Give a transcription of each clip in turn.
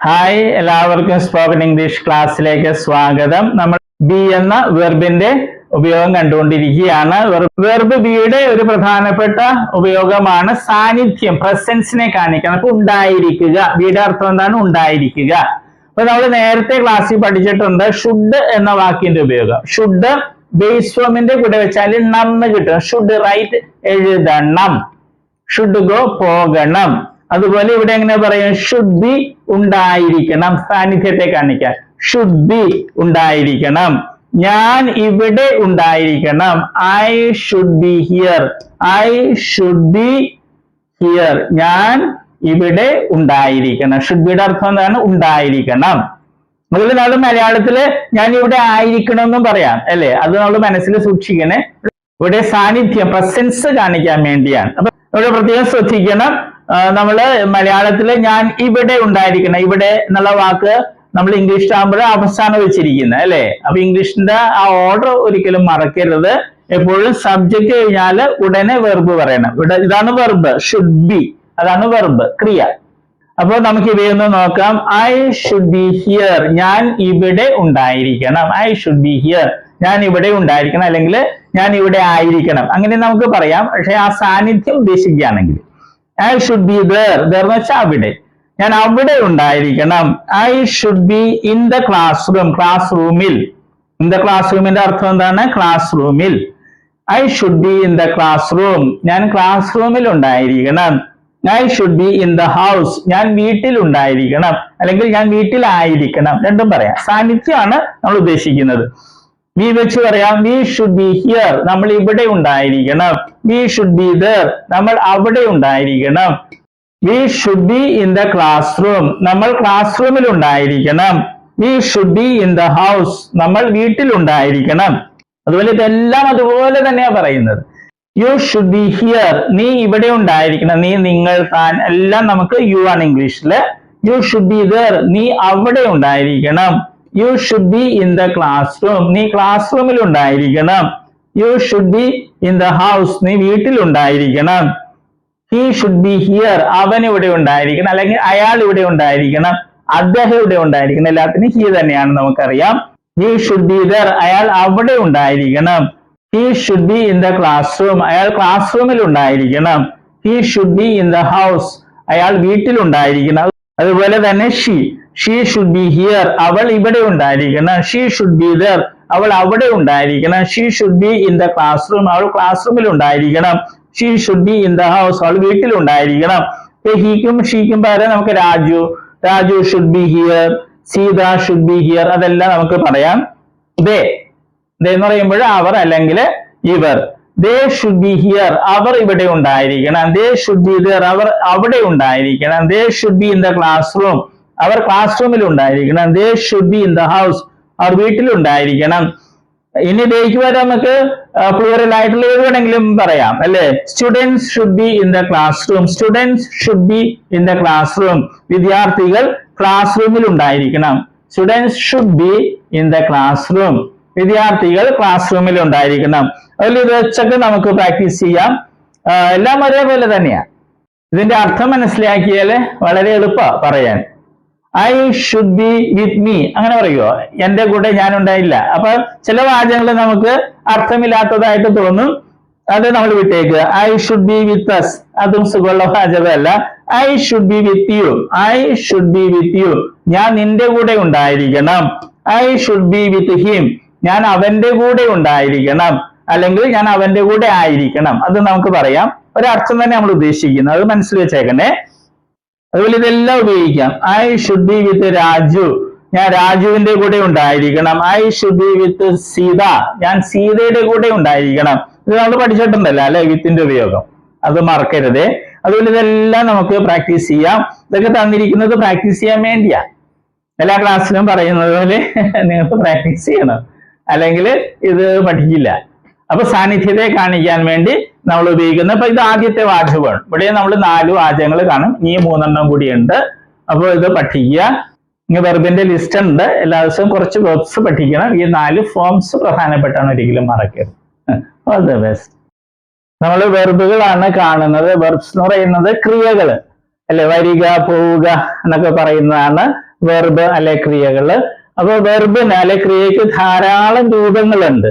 Hi എല്ലാവർക്കും spoken English ക്ലാസ്സിലേക്ക് സ്വാഗതം. നമ്മൾ ബി എന്ന വെർബിന്റെ ഉപയോഗം കണ്ടുകൊണ്ടിരിക്കുകയാണ്. വെർബ് ബിയുടെ ഒരു പ്രധാനപ്പെട്ട ഉപയോഗമാണ് സാന്നിധ്യം പ്രസൻസിനെ കാണിക്കണം അപ്പൊ ഉണ്ടായിരിക്കുക. ബിയുടെ അർത്ഥം എന്താണ്? ഉണ്ടായിരിക്കുക. അപ്പൊ നമ്മൾ നേരത്തെ ക്ലാസ്സിൽ പഠിച്ചിട്ടുണ്ട് ഷുഡ് എന്ന വാക്കിന്റെ ഉപയോഗം. ഷുഡ് ബേസ് ഫോമിന്റെ കൂടെ വെച്ചാൽ നന്ന് കിട്ടും. ഷുഡ് റൈറ്റ് എഴുതണം. ഷുഡ് ഗോ പോകണം. അതുപോലെ ഇവിടെ എങ്ങനെ പറയും? ശുദ്ധി ഉണ്ടായിരിക്കണം. സാന്നിധ്യത്തെ കാണിക്കാൻ ശുദ്ധി ഉണ്ടായിരിക്കണം. ഞാൻ ഇവിടെ ഉണ്ടായിരിക്കണം. I should be here I should be here ഞാൻ ഇവിടെ ഉണ്ടായിരിക്കണം. ഷുഡ് ബിയുടെ അർത്ഥം എന്താണ്? ഉണ്ടായിരിക്കണം. അതുപോലെ നമ്മൾ മലയാളത്തിൽ ഞാൻ ഇവിടെ ആയിരിക്കണം എന്നും പറയാം. അല്ലെ? അത് നമ്മൾ മനസ്സിൽ സൂക്ഷിക്കണേ. ഇവിടെ സാന്നിധ്യം പ്രസൻസ് കാണിക്കാൻ വേണ്ടിയാണ്. അപ്പൊ ഇവിടെ പ്രത്യേകം ശ്രദ്ധിക്കണം. നമ്മൾ മലയാളത്തിൽ ഞാൻ ഇവിടെ ഉണ്ടായിരിക്കണം. ഇവിടെ എന്നുള്ള വാക്ക് നമ്മൾ ഇംഗ്ലീഷ് ആകുമ്പോൾ അവസാനം വെച്ചിരിക്കുന്നത് അല്ലെ? അപ്പൊ ഇംഗ്ലീഷിന്റെ ആ ഓർഡർ ഒരിക്കലും മറക്കരുത്. എപ്പോഴും സബ്ജക്ട് കഴിഞ്ഞാൽ ഉടനെ വെർബ് പറയണം. ഇവിടെ ഇതാണ് വെർബ് ഷുഡ് ബി അതാണ് വെർബ് ക്രിയ. അപ്പൊ നമുക്ക് ഇവയൊന്ന് നോക്കാം. ഐ ഷുഡ് ബി ഹിയർ ഞാൻ ഇവിടെ ഉണ്ടായിരിക്കണം. ഐ ഷുഡ് ബി ഹിയർ ഞാൻ ഇവിടെ ഉണ്ടായിരിക്കണം. അല്ലെങ്കിൽ ഞാൻ ഇവിടെ ആയിരിക്കണം. അങ്ങനെ നമുക്ക് പറയാം. പക്ഷെ ആ സാന്നിധ്യം ഉദ്ദേശിക്കുകയാണെങ്കിൽ I should be there there എന്ന് വെച്ചാൽ അവിടെ. ഞാൻ അവിടെ ഉണ്ടായിരിക്കണം. I should be in the classroom class റൂമിൽ ഇൻ ദ ക്ലാസ് റൂമിന്റെ അർത്ഥം എന്താണ്? ക്ലാസ് റൂമിൽ I should be in the classroom ഞാൻ ക്ലാസ് റൂമിൽ ഉണ്ടായിരിക്കണം. I should be in the house ഞാൻ വീട്ടിൽ ഉണ്ടായിരിക്കണം. അല്ലെങ്കിൽ ഞാൻ വീട്ടിലായിരിക്കണം. രണ്ടും പറയാം. സാന്നിധ്യമാണ് നമ്മൾ ഉദ്ദേശിക്കുന്നത്. വി വെച്ച് പറയാം വി ഷുഡ് ബി ഹിയർ നമ്മൾ ഇവിടെ ഉണ്ടായിരിക്കണം. വി ഷുഡ് ബി ദർ നമ്മൾ അവിടെ ഉണ്ടായിരിക്കണം. We should be in the classroom നമ്മൾ ക്ലാസ് റൂമിൽ ഉണ്ടായിരിക്കണം. We should be in the house നമ്മൾ വീട്ടിൽ ഉണ്ടായിരിക്കണം. അതുപോലെ ഇതെല്ലാം അതുപോലെ തന്നെയാ പറയുന്നത്. യു ഷുഡ് ബി ഹിയർ നീ ഇവിടെ ഉണ്ടായിരിക്കണം. നീ നിങ്ങൾ താൻ എല്ലാം നമുക്ക് യു ആണ് ഇംഗ്ലീഷിൽ യു ഷുഡ് ബി ദർ നീ അവിടെ ഉണ്ടായിരിക്കണം. You should be in the classroom നീ ക്ലാസ് റൂമിൽ ഉണ്ടായിരിക്കണം you should be in the house നീ വീട്ടിൽ ഉണ്ടായിരിക്കണം ഹി ഷുഡ് ബി ഹിയർ അവൻ ഇവിടെ ഉണ്ടായിരിക്കണം. അല്ലെങ്കിൽ അയാൾ ഇവിടെ ഉണ്ടായിരിക്കണം. അദ്ദേഹം ഇവിടെ ഉണ്ടായിരിക്കണം. എല്ലാത്തിനും ഹി തന്നെയാണ് നമുക്കറിയാം. ഹി ഷുഡ് ബി ദർ അയാൾ അവിടെ ഉണ്ടായിരിക്കണം. He should be in the classroom അയാൾ ക്ലാസ് റൂമിൽ ഉണ്ടായിരിക്കണം he should be in the house അയാൾ വീട്ടിൽ ഉണ്ടായിരിക്കണം അതുപോലെ തന്നെ she she should be here അവൾ ഇവിടെ ഉണ്ടായിരിക്കണം. ഷീ ഷുഡ് ബി ദർ അവൾ അവിടെ ഉണ്ടായിരിക്കണം. She should be in the classroom അവൾ ക്ലാസ് റൂമിൽ ഉണ്ടായിരിക്കണം. She should be in the house അവൾ വീട്ടിൽ ഉണ്ടായിരിക്കണം. ഹീക്കും ഷീക്കും പകരം നമുക്ക് Raju. Raju should be here Sita should be here അതെല്ലാം നമുക്ക് പറയാം. ദേ ദേ എന്ന് പറയുമ്പോൾ അവർ അല്ലെങ്കിൽ ഇവർ. ദേ ഷുഡ് ബി ഹിയർ അവർ ഇവിടെ ഉണ്ടായിരിക്കണം. ദേ ഷുഡ് ബി ദർ അവർ അവിടെ ഉണ്ടായിരിക്കണം. They should be in the classroom our class റൂമിൽ ഉണ്ടായിരിക്കണം. They should be in the house അവർ വീട്ടിലുണ്ടായിരിക്കണം ഇനി ഡേക്ക് വരെ നമുക്ക് പ്ലൂറൽ ആയിട്ടുള്ള ഏത് വേണമെങ്കിലും പറയാം അല്ലെ? Students should be in the classroom students should be in the classroom വിദ്യാർത്ഥികൾ ക്ലാസ് റൂമിൽ ഉണ്ടായിരിക്കണം. Students should be in the classroom വിദ്യാർത്ഥികൾ ക്ലാസ് റൂമിൽ ഉണ്ടായിരിക്കണം. അതിൽ ഇത് വെച്ചൊക്കെ നമുക്ക് പ്രാക്ടീസ് ചെയ്യാം. എല്ലാം ഒരേപോലെ തന്നെയാണ് ഇതിന്റെ അർത്ഥം മനസ്സിലാക്കിയാൽ വളരെ എളുപ്പമാണ് പറയാൻ. I should be with me അങ്ങനെ പറയുമോ എന്റെ കൂടെ ഞാൻ ഉണ്ടായില്ല അപ്പൊ ചില വാചകങ്ങൾ നമുക്ക് അർത്ഥമില്ലാത്തതായിട്ട് തോന്നും. അത് നമ്മൾ വിട്ടേക്കുക. I should be with us അതും സുഖമുള്ള വാചകമല്ല. I should be with you I should be with you ഞാൻ നിന്റെ കൂടെ ഉണ്ടായിരിക്കണം. I should be with him ഞാൻ അവന്റെ കൂടെ ഉണ്ടായിരിക്കണം. അല്ലെങ്കിൽ ഞാൻ അവന്റെ കൂടെ ആയിരിക്കണം. അത് നമുക്ക് പറയാം. ഒരർത്ഥം തന്നെ നമ്മൾ ഉദ്ദേശിക്കുന്നത് അത് മനസ്സിൽ വെച്ചേക്കണേ. അതുപോലെ ഇതെല്ലാം ഉപയോഗിക്കാം. I should be with Raju ഞാൻ രാജുവിന്റെ കൂടെ ഉണ്ടായിരിക്കണം. I should be with Sita ഞാൻ സീതയുടെ കൂടെ ഉണ്ടായിരിക്കണം. ഇത് നമ്മൾ പഠിച്ചിട്ടുണ്ടല്ലോ അല്ലെ? വിത്തിന്റെ ഉപയോഗം. അത് മറക്കരുതേ. അതുപോലെ ഇതെല്ലാം നമുക്ക് പ്രാക്ടീസ് ചെയ്യാം. ഇതൊക്കെ തന്നിരിക്കുന്നത് പ്രാക്ടീസ് ചെയ്യാൻ വേണ്ടിയാ. എല്ലാ ക്ലാസ്സിലും പറയുന്നത് പോലെ നിങ്ങൾക്ക് പ്രാക്ടീസ് ചെയ്യണം. അല്ലെങ്കിൽ ഇത് പഠിക്കില്ല. അപ്പൊ സാന്നിധ്യത്തെ കാണിക്കാൻ വേണ്ടി നമ്മൾ ഉപയോഗിക്കുന്നത് അപ്പൊ ഇത് ആദ്യത്തെ വാചകമാണ്. ഇവിടെ നമ്മൾ നാല് വാചകങ്ങൾ കാണും. ഇനി മൂന്നെണ്ണം കൂടിയുണ്ട്. അപ്പോൾ ഇത് പഠിക്കുക. ഇനി വെർബിന്റെ ലിസ്റ്റ് ഉണ്ട്. എല്ലാ ദിവസവും കുറച്ച് വെർബ്സ് പഠിക്കണം. ഈ നാല് ഫോംസ് പ്രധാനപ്പെട്ടാണ് ഒരിക്കലും മറക്കരുത്. ഓൾ ദ ബെസ്റ്റ് നമ്മൾ വെർബുകളാണ് കാണുന്നത്. വെർബ്സ് എന്ന് പറയുന്നത് ക്രിയകൾ അല്ലെ? വരിക പോവുക എന്നൊക്കെ പറയുന്നതാണ് വെർബ് അല്ലെ ക്രിയകൾ. അപ്പൊ വെർബിന് അല്ലെ ക്രിയക്ക് ധാരാളം രൂപങ്ങളുണ്ട്.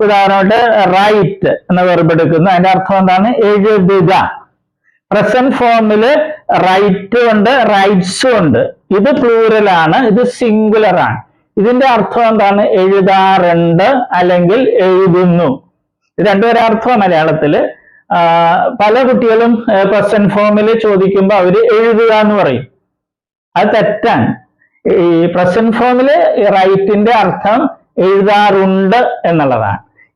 ഉദാഹരണമായിട്ട് റൈറ്റ് എന്ന വെർബ് അതിന്റെ അർത്ഥം എന്താണ്? എഴുതുക. പ്രസന്റ് ഫോമിൽ റൈറ്റ് ഉണ്ട് റൈറ്റ്സും ഉണ്ട്. ഇത് പ്ലൂറൽ ആണ് ഇത് സിംഗുലർ ആണ്. ഇതിന്റെ അർത്ഥം എന്താണ്? എഴുതാറുണ്ട് അല്ലെങ്കിൽ എഴുതുന്നു. ഇത് രണ്ടുപേരെ അർത്ഥം മലയാളത്തിൽ. ആ, പല കുട്ടികളും പ്രസന്റ് ഫോമിൽ ചോദിക്കുമ്പോൾ അവർ എഴുതുക എന്ന് പറയും. അത് തെറ്റാണ്. ഈ പ്രസന്റ് ഫോമിൽ റൈറ്റിന്റെ അർത്ഥം എഴുതാറുണ്ട് എന്നുള്ളതാണ്.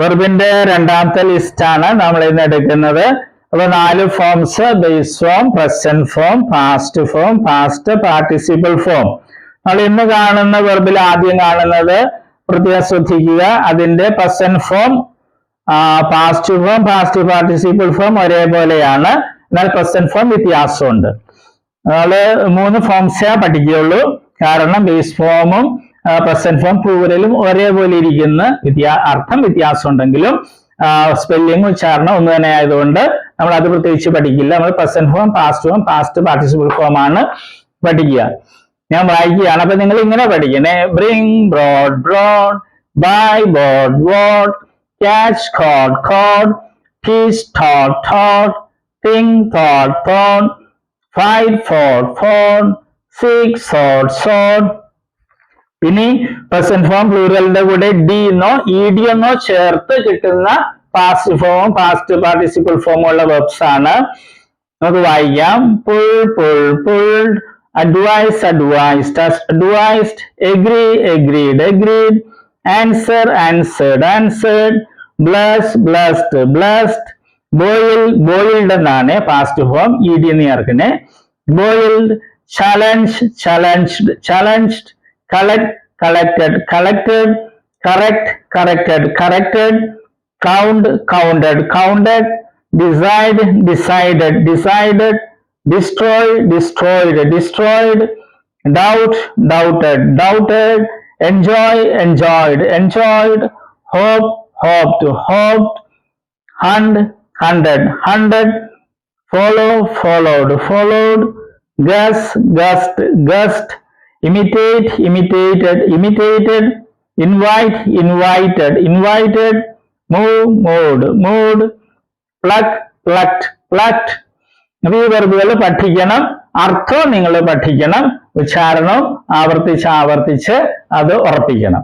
വെർബിന്റെ രണ്ടാമത്തെ ലിസ്റ്റ് ആണ് നമ്മൾ ഇന്ന് എടുക്കുന്നത്. അപ്പൊ നാല് forms base form present form past form past participle form നമ്മൾ ഇന്ന് കാണുന്ന വെർബിൽ ആദ്യം കാണുന്നത് പ്രത്യേകം ശ്രദ്ധിക്കുക. അതിന്റെ present form past form past participle form ഒരേപോലെയാണ്. എന്നാൽ പ്രസന്റ് ഫോം വ്യത്യാസമുണ്ട്. നമ്മൾ മൂന്ന് ഫോംസേ പഠിക്കുകയുള്ളൂ. കാരണം ബേസ് ഫോമും പ്രസന്റ് ഫോം പ്ലൂരലും ഒരേപോലെ ഇരിക്കുന്ന വ്യത്യാ അർത്ഥം വ്യത്യാസം ഉണ്ടെങ്കിലും സ്പെല്ലിംഗ് ഉച്ചാരണം ഒന്ന് തന്നെ ആയതുകൊണ്ട് നമ്മൾ അത് പ്രത്യേകിച്ച് പഠിക്കില്ല. നമ്മൾ present form past form past participle form ആണ് പഠിക്കുക. ഞാൻ വായിക്കുകയാണ്. അപ്പൊ നിങ്ങൾ ഇങ്ങനെ പഠിക്കണേ. Bring brought brought buy bought bought catch, caught, caught, ഫീസ് taught, taught, think thought thought, fight fought, fought seek sought, sought. ഇനി പ്രസന്റ് ഫോം പ്ലൂറലിന്റെ കൂടെ ഡി എന്നോ ഇ ഡി എന്നോ ചേർത്ത് കിട്ടുന്ന പാസ്റ്റ് ഫോമും പാസ്റ്റ് പാർട്ടിസിപ്പിൾ ഫോമും ഉള്ള വെബ്സ് ആണ്. നമുക്ക് വായിക്കാം. Pull pull pulled advise advised advised agree agreed agreed answer answered answered bless blessed blessed boil boiled എന്നാണ് പാസ്റ്റ് ഫോം ഇ ഡി എന്ന് ചേർക്കുന്നത് boiled challenge challenged challenged collect collected collected correct corrected corrected count counted counted decide decided decided destroy destroyed destroyed doubt doubted doubted enjoy enjoyed enjoyed hope hoped hoped hunt hunted hunted follow followed followed guess guessed guessed imitate imitated imitated invite invited invited move moved moved pluck plucked plucked അപ്പൊ ഈ വെറുതുകൾ പഠിക്കണം അർത്ഥം നിങ്ങൾ പഠിക്കണം ഉച്ചാരണവും ആവർത്തിച്ച് ആവർത്തിച്ച് അത് ഉറപ്പിക്കണം